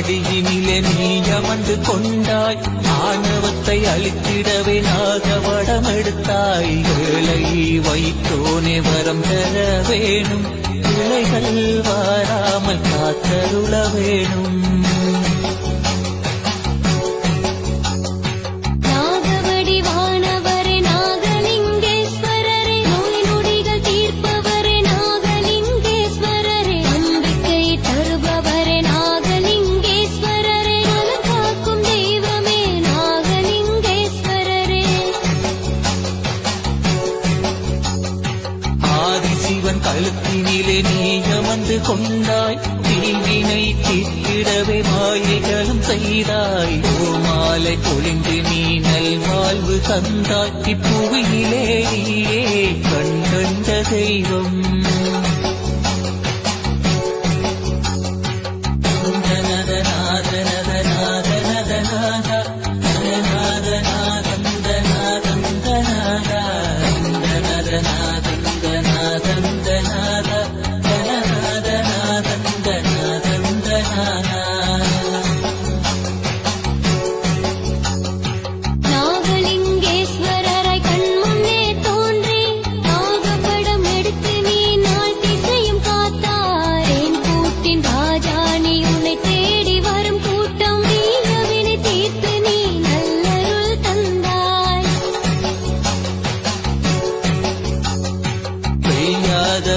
அடியினிலே நீ அமர்ந்து கொண்டாய் ஆணவத்தை அழித்திடவே நாக வடம் எடுத்தாய் ஏழை வைத்தோனே வரம் பெற வேணும் இலைகள் வாராமல் காத்தருள வேணும். ஆதிசிவன் கழுத்தினிலே நீ அமர்ந்து கொண்டாய் தீவினை தீர்த்திடவே மாயைகளும் செய்தாய். ஓ மாலை பொழிந்து நீ நல்வாழ்வு தந்தாய் இப்புவியிலே நீயே கண் கண்ட தெய்வம். love.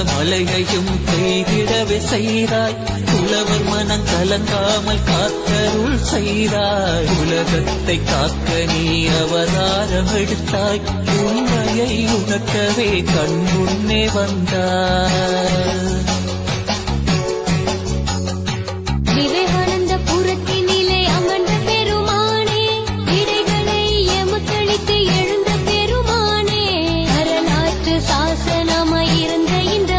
மலையையும் பெய்திடவே செய்தாய். புலவர் மனம் கலங்காமல் காத்தருள் செய்தாய். உலகத்தை காக்க நீ அவதாரம் எடுத்தாய். உண்மையை உணர்த்தவே கண் முன்னே வந்தாய். விவேகானந்த இந்த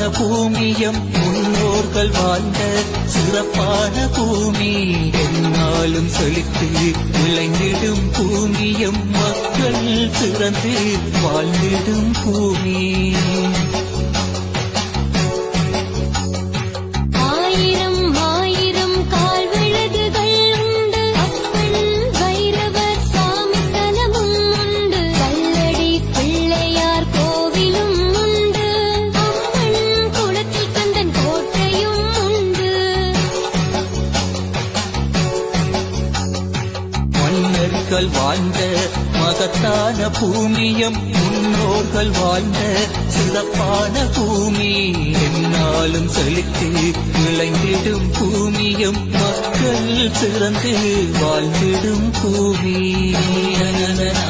மகத்தான பூமியம் முன்னோர்கள் வாழ்ந்த சிறப்பான பூமி. என்னாலும் செழித்து விளைந்திடும் பூமியம். மக்கள் சிறந்து வாழ்ந்திடும் பூமி. முன்னோர்கள் வாழ்ந்த மகத்தான பூமியம் முன்னோர்கள் வாழ்ந்த சிறப்பான பூமி. என்னாலும் செழித்து விளைந்திடும் பூமியம் மக்கள் சிறந்து வாழ்ந்திடும் பூமி. நிரந்தரம்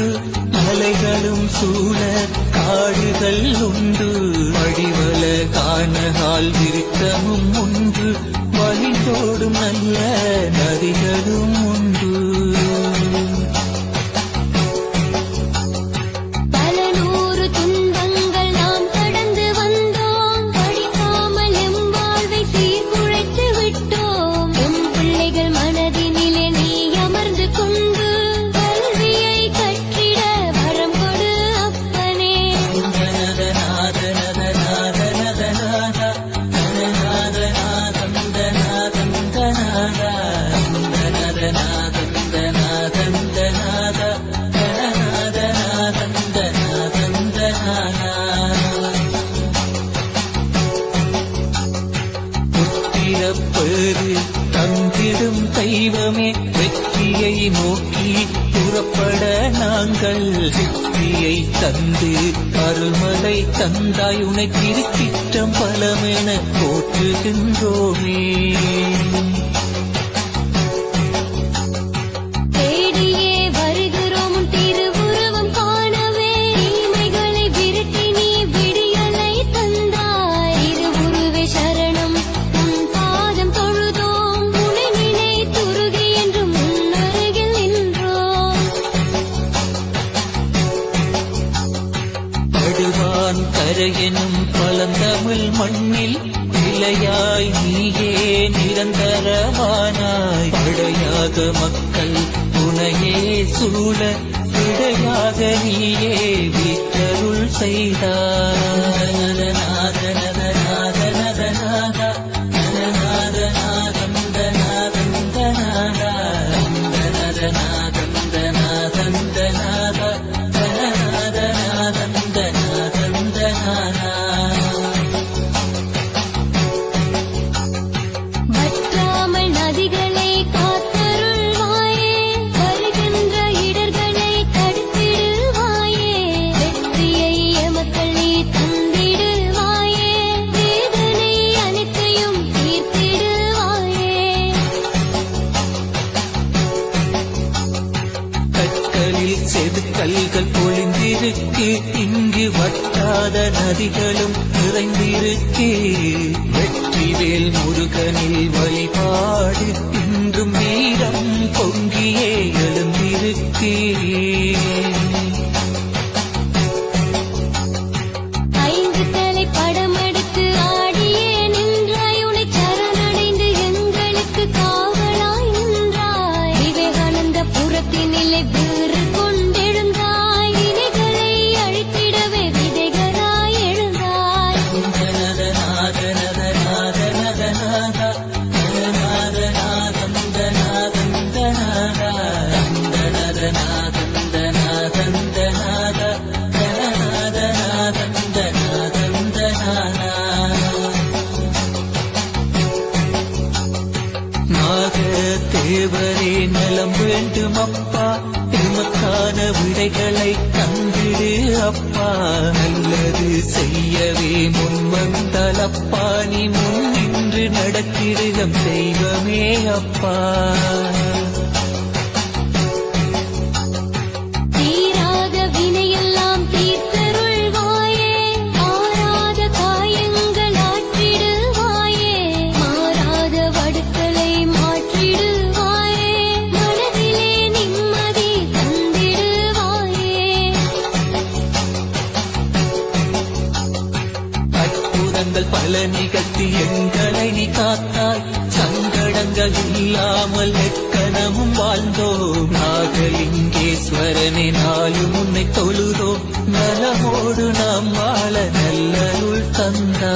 உண்டு. மலைகளும் சூழ காடுகள் உண்டு. வடிவல காணகால் விருத்தமும் உண்டு. வழிந்தோடும் நல்ல நதிகளும் உண்டு. தந்திடும் தெய்வமே வெற்றியை நோக்கி புறப்பட நாங்கள். வெற்றியை தந்து அருள்மலை தந்தாய் உனை திருச்சிற்றம் பலமென போற்றுகின்றோமே. படுவான் கரையெனும் பழந்தமிழ் மண்ணில் நிலையாய் நீயே நிரந்தரமானாய் படையாக மக்கள் துணையே சூழ விடையாக நீயே வீட்டருள் செய்தார். கல்கள் பொழிந்திருக்கு இங்கு வட்டாத நதிகளும் நிறைந்திருக்கு. வெற்றிவேல் முருகனில் வழிபாடு இன்றும் வீரம் பொங்கியே எழுந்திருக்கே. அப்பா உமக்கான விடைகளை தந்திடு அப்பா. நல்லது செய்யவே முன்வந்தலப்பா நீ முன் நின்று நடத்திடுகம் தெய்வமே அப்பா. வாழ்ந்தோம் நாகலிங்கேஸ்வரனே நாலு முன்னை தொழுதோம். நலமோடு நாம் வாழ நல்லருள் தந்தா